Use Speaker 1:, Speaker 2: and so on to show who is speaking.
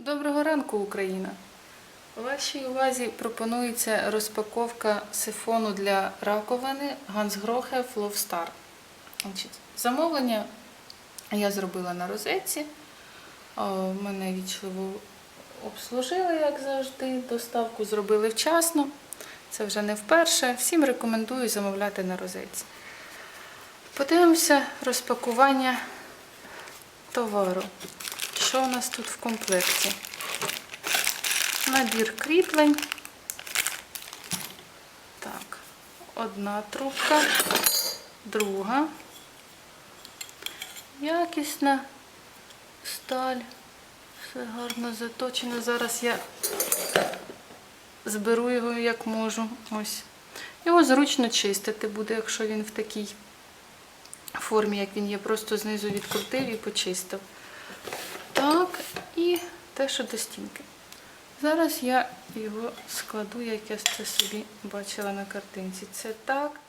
Speaker 1: Доброго ранку, Україна! У вашій увазі пропонується розпаковка сифону для раковини Гансгрохе Flowstar. Значить, Замовлення я зробила на розетці. Мене вічливо обслужили, як завжди. Доставку зробили вчасно. Це вже не вперше. Всім рекомендую замовляти на розетці. Подивимося розпакування товару. Що у нас тут в комплекті? Набір кріплень. Так, одна трубка, друга. Якісна сталь. Все гарно заточено. Зараз я зберу його як можу. Ось. Його зручно чистити буде, якщо він в такій формі, як він є, просто знизу відкрутив і почистив. І те, що до стінки. Зараз я його складу, як я це собі бачила на картинці. Це так,